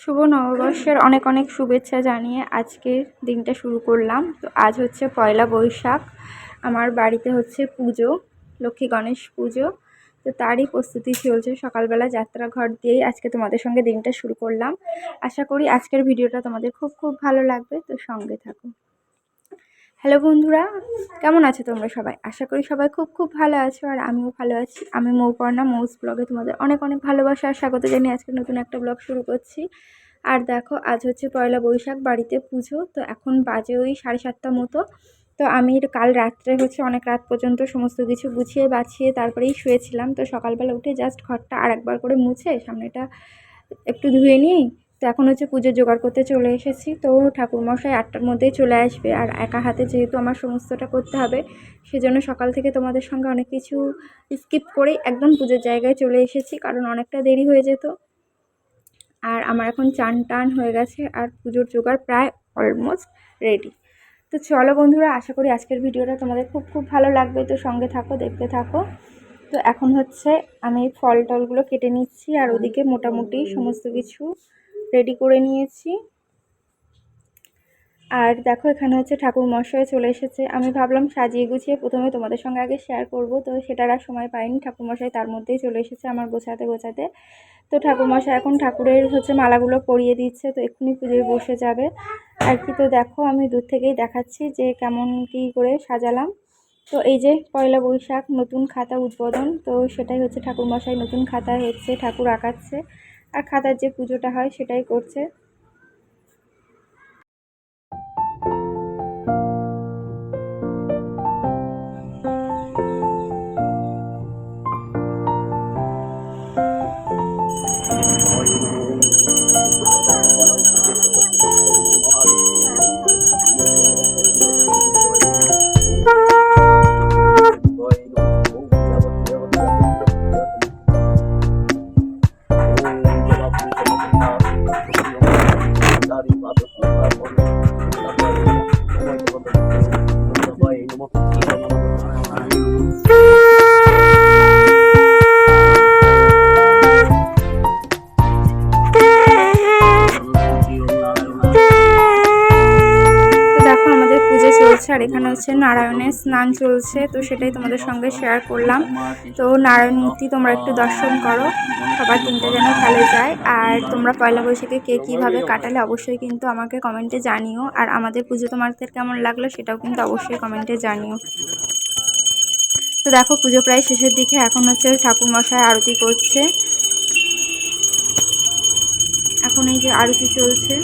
শুভ নববর্ষের অনেক অনেক শুভেচ্ছা জানিয়ে আজকের দিনটা শুরু করলাম। তো আজ হচ্ছে পয়লা বৈশাখ। আমার বাড়িতে হচ্ছে পুজো, লক্ষ্মী গণেশ পুজো। তো তারই প্রস্তুতি চলছে। সকালবেলা যাত্রা ঘর দিয়েই আজকে তোমাদের সঙ্গে দিনটা শুরু করলাম। আশা করি আজকের ভিডিওটা তোমাদের খুব খুব ভালো লাগবে। তো সঙ্গে থাকো। হ্যালো বন্ধুরা, কেমন আছো তোমরা সবাই? আশা করি সবাই খুব খুব ভালো আছো আর আমিও ভালো আছি। আমি মৌপর্ণা, মৌস ব্লগে তোমাদের অনেক অনেক ভালোবাসা আর স্বাগত জানিয়ে আজকে নতুন একটা ব্লগ শুরু করছি। আর দেখো, আজ হচ্ছে পয়লা বৈশাখ, বাড়িতে পুজো, তো এখন বাজে ওই সাড়ে সাতটা মতো। তো আমি কাল রাত্রে হচ্ছে অনেক রাত পর্যন্ত সমস্ত কিছু গুছিয়ে বাছিয়ে তারপরেই শুয়েছিলাম। তো সকালবেলা উঠে জাস্ট ঘরটা আর একবার করে মুছে, সামনেটা একটু ধুয়ে নিই। তো এখন হচ্ছে পুজো জোগাড় করতে চলে এসেছি। তো ঠাকুরমশাই আটটার মধ্যেই চলে আসবে আর একা হাতে যেহেতু আমার সমস্তটা করতে হবে, সেজন্য সকাল থেকে তোমাদের সঙ্গে অনেক কিছু স্কিপ করেই একদম পুজোর জায়গায় চলে এসেছি, কারণ অনেকটা দেরি হয়ে যেত। আর আমার এখন চান টান হয়ে গেছে আর পুজোর জোগাড় প্রায় অলমোস্ট রেডি তো চলো বন্ধুরা, আশা করি আজকের ভিডিওটা তোমাদের খুব খুব ভালো লাগবে। তো সঙ্গে থাকো, দেখতে থাকো। তো এখন হচ্ছে আমি ফল টলগুলো কেটে নিচ্ছি আর ওদিকে মোটামুটি সমস্ত কিছু রেডি করে নিয়েছি। আর দেখো, এখানে হচ্ছে ঠাকুর মশাই চলে এসেছে। আমি ভাবলাম সাজিয়ে গুছিয়ে প্রথমে তোমাদের সঙ্গে আগে শেয়ার করব। তো সেটার আর সময় পাইনি। ঠাকুর মশাই তার মধ্যেই চলে এসেছে আমার গোছাতে গোছাতে। তো ঠাকুর মশাই এখন ঠাকুরের হচ্ছে মালাগুলো পরিয়ে দিচ্ছে। তো এক্ষুনি পুজোয় বসে যাবে। আর কি তো দেখো, আমি দূর থেকেই দেখাচ্ছি যে কেমন কি করে সাজালাম। তো এই যে পয়লা বৈশাখ, নতুন খাতা উদ্বোধন। তো সেটাই হচ্ছে ঠাকুর মশাই নতুন খাতায় হচ্ছে, ঠাকুর আঁকাচ্ছে। আর খাতার যে পুজোটা হয় সেটাই করছে। চলছে আর এখানে হচ্ছে নারায়ণের স্নান চলছে, তো সেটাই তোমাদের সঙ্গে শেয়ার করলাম। তো নারায়ণ মূর্তি তোমরা একটু দর্শন করো, সবার দিনটা যেন ভালো যায়। আর তোমরা পয়লা বৈশাখে কে কীভাবে কাটালে অবশ্যই কিন্তু আমাকে কমেন্টে জানিও। আর আমাদের পুজো তোমাদের কেমন লাগল সেটাও কিন্তু অবশ্যই কমেন্টে জানিও। তো দেখো পুজো প্রায় শেষের দিকে, এখন হচ্ছে ঠাকুর মশাই আরতি করছে। এখন এই যে আরতি চলছে।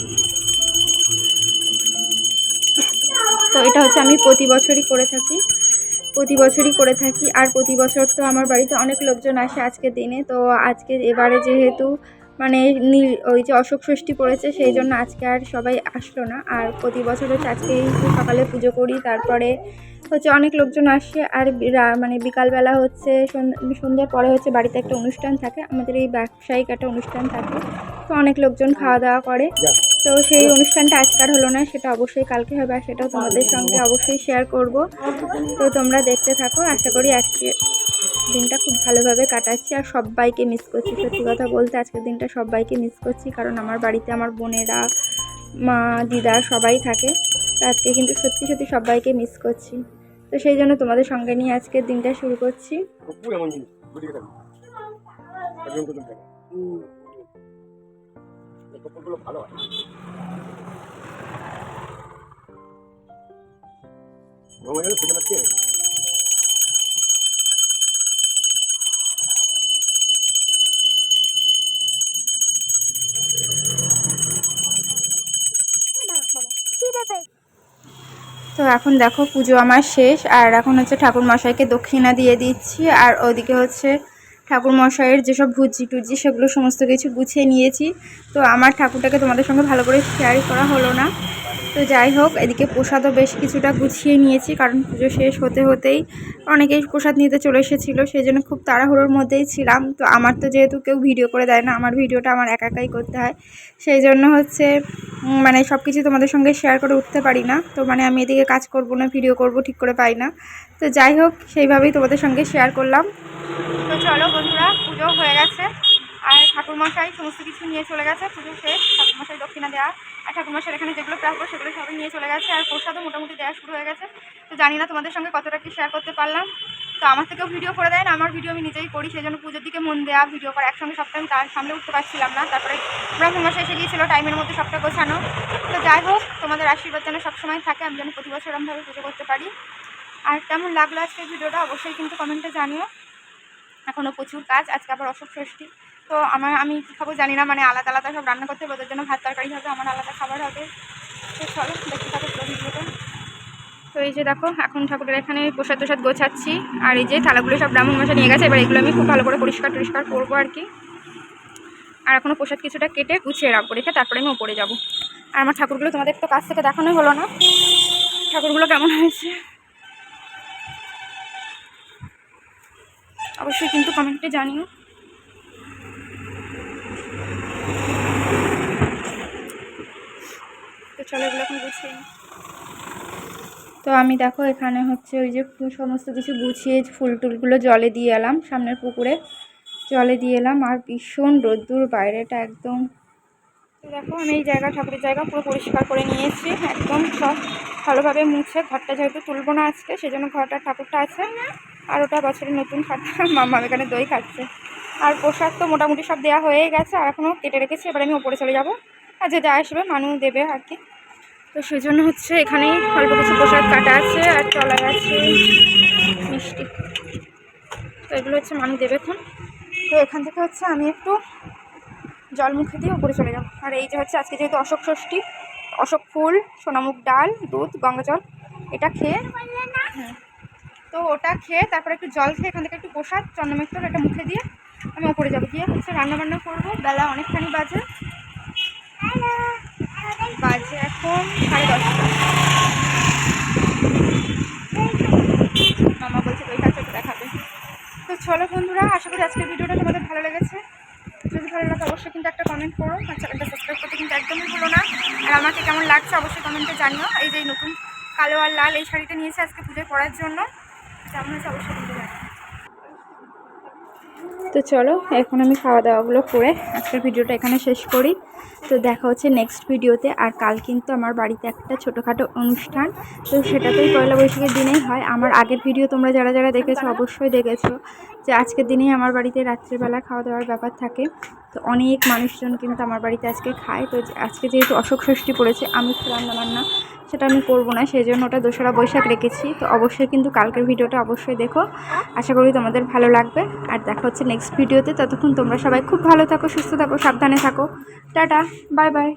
তো এটা হচ্ছে আমি প্রতি বছরই করে থাকি। প্রতি বছরই করে থাকি। আর প্রতি বছর তো আমার বাড়িতে অনেক লোকজন আসে আজকের দিনে। তো আজকে এবারে যেহেতু মানে নীল ওই যে অশোক ষষ্ঠী পড়েছে, সেই জন্য আজকে আর সবাই আসলো না। আর প্রতি বছর হচ্ছে আজকে সকালে পুজো করি, তারপরে হচ্ছে অনেক লোকজন আসে। আর মানে বিকালবেলা হচ্ছে সন- সন্ধ্যার পরে হচ্ছে বাড়িতে একটা অনুষ্ঠান থাকে। আমাদের এই ব্যবসায়িক একটা অনুষ্ঠান থাকে। তো অনেক লোকজন খাওয়া দাওয়া করে। তো সেই অনুষ্ঠানটা আজকার হলো না, সেটা অবশ্যই কালকে হবে আর সেটাও তোমাদের সঙ্গে অবশ্যই শেয়ার করব। তো তোমরা দেখতে থাকো, আশা করি আজকে দিনটা খুব ভালোভাবে কাটাচ্ছি আর সবাইকে মিস করছি। সত্যি কথা বলতে আজকের দিনটা সবাইকে মিস করছি, কারণ আমার বাড়িতে আমার বোনেরা, মা, দিদা সবাই থাকে। তো আজকে কিন্তু সত্যি সত্যি সবাইকে মিস করছি। তো সেই জন্য তোমাদের সঙ্গে নিয়ে আজকের দিনটা শুরু করছি। এই ভালো হয়। তো এখন দেখো পুজো আমার শেষ, আর এখন হচ্ছে ঠাকুর মশাইকে দক্ষিণা দিয়ে দিচ্ছি, আর ওদিকে হচ্ছে ঠাকুর মশাইয়ের যেসব ভুজি টুজি সেগুলো সমস্ত কিছু গুছিয়ে নিয়েছি। তো আমার ঠাকুরটাকে তোমাদের সঙ্গে ভালো করে শেয়ার করা হলো না। তো যাই হোক, এদিকে প্রসাদও বেশ কিছুটা গুছিয়ে নিয়েছি, কারণ পুজো শেষ হতে হতেই অনেকেই প্রসাদ নিতে চলে এসেছিল, সেই জন্য খুব তাড়াহুড়োর মধ্যেই ছিলাম। তো আমার তো যেহেতু কেউ ভিডিও করে দেয় না, আমার ভিডিওটা আমার একা একাই করতে হয়। সেই জন্য হচ্ছে মানে সব কিছু তোমাদের সঙ্গে শেয়ার করে উঠতে পারি না। তো মানে আমি এদিকে কাজ করব না ভিডিও করব, ঠিক করে পাই না। তো যাই হোক, সেইভাবেই তোমাদের সঙ্গে শেয়ার করলাম। তো চলো বন্ধুরা, পুজো হয়ে গেছে। আর ঠাকুরমশাই সমস্ত কিছু নিয়ে চলে গেছে। পুজো শেষ, ঠাকুরমশাই দক্ষিণা দেওয়া আর ঠাকুরমশাই এখানে যেগুলো প্রাপ্য, সেগুলো সবই নিয়ে চলে গেছে। আর প্রসাদও মোটামুটি দেওয়া শুরু হয়ে গেছে। তো জানি না তোমাদের সঙ্গে কতটা কি শেয়ার করতে পারলাম। তো আমার থেকেও ভিডিও করে দেয় না আমার ভিডিও আমি নিজেই করি, সেই জন্য পুজোর দিকে মন দেওয়া ভিডিও করা, একসঙ্গে সবটা আমি সামনে উঠতে পারছিলাম না। তারপরে ব্রহ্মমশাই এসে গিয়েছিল টাইমের মধ্যে সবটা গোছানো। তো যাই হোক, তোমাদের আশীর্বাদ যেন সবসময় থাকে, আমি যেন প্রতি বছর এরমভাবে পুজো করতে পারি। আর কেমন লাগল আজকের ভিডিওটা, অবশ্যই কিন্তু কমেন্টে জানিও। এখনও প্রচুর কাজ, আজকে আবার অশোক ষষ্ঠী। তো আমার আমি কী খাব জানি না মানে আলাদা আলাদা সব রান্না করতে হবে, ওদের জন্য ভাত তরকারি হবে, আমার আলাদা খাবার হবে। তো চলো, দেখতে থাকো ভিডিওটা। তো এই যে দেখো, এখন ঠাকুরের এখানে প্রসাদ প্রসাদ গোছাচ্ছি। আর এই যে থালাগুলো সব ব্রাহ্মণ মশা নিয়ে গেছে, এবার এগুলো আমি খুব ভালো করে পরিষ্কার টরিষ্কার করব আর কি। আর এখনও প্রসাদ কিছুটা কেটে গুছিয়ে রাখব, রেখে তারপরে আমি ওপরে যাব। আর আমার ঠাকুরগুলো তোমাদের তো কাছ থেকে দেখানোই হলো না। ঠাকুরগুলো কেমন হয়েছে? অবশ্যই কিন্তু কমেন্টে জানিও। তো চলো এগুলো এখন গুছিয়ে নিই। তো আমি দেখো এখানে হচ্ছে ওই যে সমস্ত কিছু গুছিয়ে ফুল টুলগুলো জলে দিয়ে এলাম, সামনের পুকুরে জলে দিয়ে এলাম। আর ভীষণ রোদ্দুর, বাইরেটা একদম দেখো আমি এই জায়গা, ঠাকুরের জায়গা পুরো পরিষ্কার করে নিয়েছি একদম সব ভালোভাবে মুছে ঘরটা যেহেতু তুলবো না আজকে, সেজন্য ঘরটা ঠাকুরটা আছে আর ওটা বছরের নতুন খাতা মাম্মা এখানে দই খাচ্ছে। আর প্রসাদ তো মোটামুটি সব দেওয়া হয়ে গেছে, আর এখনও কেটে রেখেছি, এবার আমি ওপরে চলে যাব। আর যে যা আসবে মানুষ দেবে আর কি। তো সেই জন্য হচ্ছে এখানে অল্প কিছু প্রসাদ কাটা আছে আর চলাই আছে। মিষ্টি। তো এগুলো হচ্ছে মানু দেবে এখন। তো এখান থেকে হচ্ছে আমি একটু জল মুখে দিয়ে উপরে চলে যাব। আর এই যে হচ্ছে আজকে যেহেতু অশোক ষষ্ঠী, অশোক ফুল, সোনামুখ ডাল, দুধ, গঙ্গা জল, এটা খেয়ে হুম। তো ওটা খেয়ে তারপরে একটু জল খেয়ে এখান থেকে একটু প্রসাদ চন্দ্রমিত্র এটা মুখে দিয়ে আমি উপরে যাব। গিয়ে হচ্ছে রান্না বান্না করব। বেলা অনেকখানি বাজে। বাজে এখন সাড়ে দশটা মামা বলছে ওই কাছে দেখাবে তো চলো করি আজকের ভিডিওটা তোমাদের ভালো লেগেছে, যদি ভালো লাগে অবশ্যই কিন্তু একটা কমেন্ট করো, আর চ্যানেলটা সাবস্ক্রাইব করতে কিন্তু একদমই ভুলো না। আর আমাকে কেমন লাগছে অবশ্যই কমেন্টে জানিও। এই যে নতুন কালো আর লাল এই শাড়িটা নিয়েছে আজকে পুজোয় পড়ার জন্য। কেমন হয়েছে অবশ্যই তো চলো, এখন আমি খাওয়া দাওয়াগুলো করে আজকের ভিডিওটা এখানে শেষ করি। তো দেখা হচ্ছে নেক্সট ভিডিওতে। আর কাল কিন্তু আমার বাড়িতে একটা ছোটোখাটো অনুষ্ঠান। তো সেটাতেই পয়লা বৈশাখের দিনেই হয়। আমার আগের ভিডিও তোমরা যারা যারা দেখেছ, অবশ্যই দেখেছ যে আজকের দিনেই আমার বাড়িতে রাত্রিবেলা খাওয়া দাওয়ার ব্যাপার থাকে। তো অনেক মানুষজন কিন্তু আমার বাড়িতে আজকে খায়। তো আজকে যেহেতু অশোক ষষ্ঠী পড়েছে, আমি রান্না বান্না সেটা আমি করব না, সেই জন্য ওটা দোসরা বৈশাখ রেখেছি। তো অবশ্যই কিন্তু কালকের ভিডিওটা অবশ্যই দেখো। আশা করি তোমাদের ভালো লাগবে। আর দেখা হচ্ছে নেক্সট ভিডিওতে ততক্ষণ তোমরা সবাই খুব ভালো থাকো, সুস্থ থাকো, সাবধানে থাকো। Tata, bye bye.